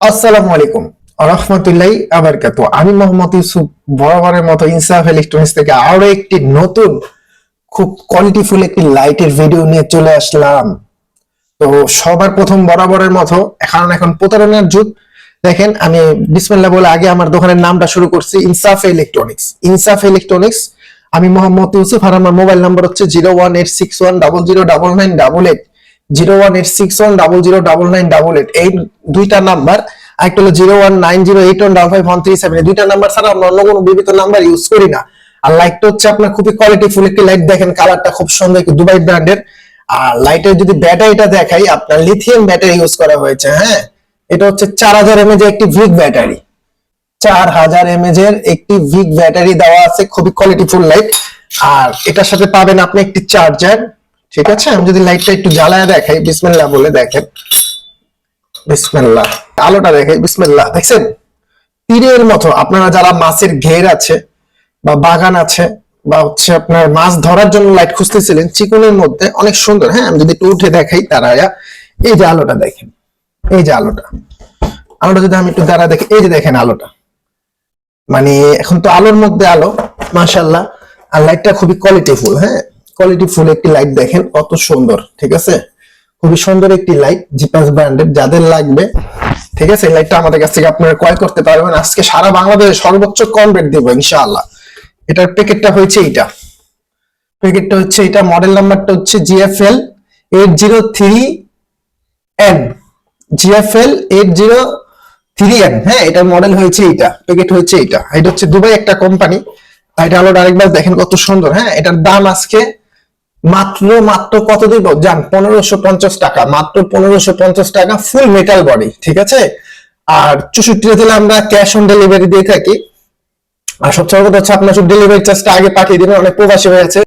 আসসালামু আলাইকুম। রহমতুল্লাহ আবারকাত। আমি মোহাম্মদ ইউসুফ বরাবরের মতো ইনসাফ ইলেকট্রনিক্স থেকে আরও একটি নতুন, খুব কোয়ালিটিফুল একটি লাইটের ভিডিও নিয়ে চলে আসলাম। তো সবার প্রথম বরাবরের মতো কারণ এখন প্রতারণার যুগ। দেখেন, আমি বিসমিল্লাহ বলে আগে আমার দোকানের নামটা শুরু করছি, ইনসাফ ইলেকট্রনিক্স। ইনসাফ ইলেকট্রনিক্স, আমি মোহাম্মদ ইউসুফ আর আমার মোবাইল নাম্বার হচ্ছে zero one eight six one double zero double nine double eight zero one eight six one double zero double nine double eight এই দুইটা নাম্বার একটা হলো zero one nine zero eight one double five one three seven দুইটা number ছাড়া আমরা অন্য কোনো বিবিধ নাম্বার ইউজ করি না। আর লাইটটা হচ্ছে আপনার খুবই কোয়ালিটি ফুল একটি লাইট দেখেন কালারটা খুব সুন্দর একটি দুবাই ব্র্যান্ডের আর লাইটের যদি ব্যাটারিটা দেখাই, আপনার লিথিয়াম ব্যাটারি ইউজ করা হয়েছে হ্যাঁ? এটা হচ্ছে চার হাজার এমএজ একটি ভিক ব্যাটারি চার হাজার এমএজ এর একটি ভিক ব্যাটারি দেওয়া আছে, খুবই কোয়ালিটিফুল লাইট আর এটার সাথে পাবেন আপনি একটি চার্জার ঠিক আছে? আমি যদি লাইটটা একটু জ্বালায় দেখাই, বিসমিল্লাহ বলে দেখেন। বিসমিল্লাহ। আলোটা দেখাই বিসমিল্লাহ। দেখছেন? তীরের মতো। আপনারা যারা মাছের ঘের আছে বা বাগান আছে বা হচ্ছে আপনার মাছ ধরার জন্য লাইট খুঁজতেছিলেন, চিকনের মধ্যে অনেক সুন্দর। হ্যাঁ আমি যদি একটু উঠে দেখাই তারা এই যে আলোটা দেখেন, এই যে আলোটা। আলোটা যদি আমি একটু দাঁড়া দেখি, এই যে দেখেন আলোটা। মানে এখন তো আলোর মধ্যে আলো মাশাল্লাহ আর লাইটটা খুবই কোয়ালিটিফুল হ্যাঁ? কোয়ালিটিফুল একটি লাইট দেখেন, কত সুন্দর, ঠিক আছে? খুবই সুন্দর একটি লাইট জিপাস ব্র্যান্ডের যাদের লাগবে, ঠিক আছে? এই লাইটটা আমাদের কাছ থেকে আপনারা ক্রয় করতে পারবেন। আজকে সারা বাংলাদেশে সর্বোচ্চ কম রেট দেবো, ইনশাআল্লাহ। এটার প্যাকেটটা হয়েছে এইটা। প্যাকেটটা হচ্ছে এটা মডেল নাম্বারটা হচ্ছে GFL eight zero three N GFL eight zero three N হ্যাঁ এটার মডেল হয়েছে এইটা প্যাকেট হয়েছে এইটা। এটা হচ্ছে দুবাই একটা কোম্পানি এটা আলো আরেকবার দেখেন কত সুন্দর হ্যাঁ এটার দাম আজকে মাত্র মাত্র কত দিব যান, পনেরোশো পঞ্চাশ টাকা। মাত্র পনেরোশো পঞ্চাশ টাকা ফুল মেটাল বডি ঠিক আছে? আর চৌষট্টি দিলে আমরা ক্যাশ অন ডেলিভারি দিয়ে থাকি। আর সবচেয়ে কথা হচ্ছে, আপনার ডেলিভারি চার্জটা আগে পাঠিয়ে দিবেন, অনেক প্রবাসী হয়েছে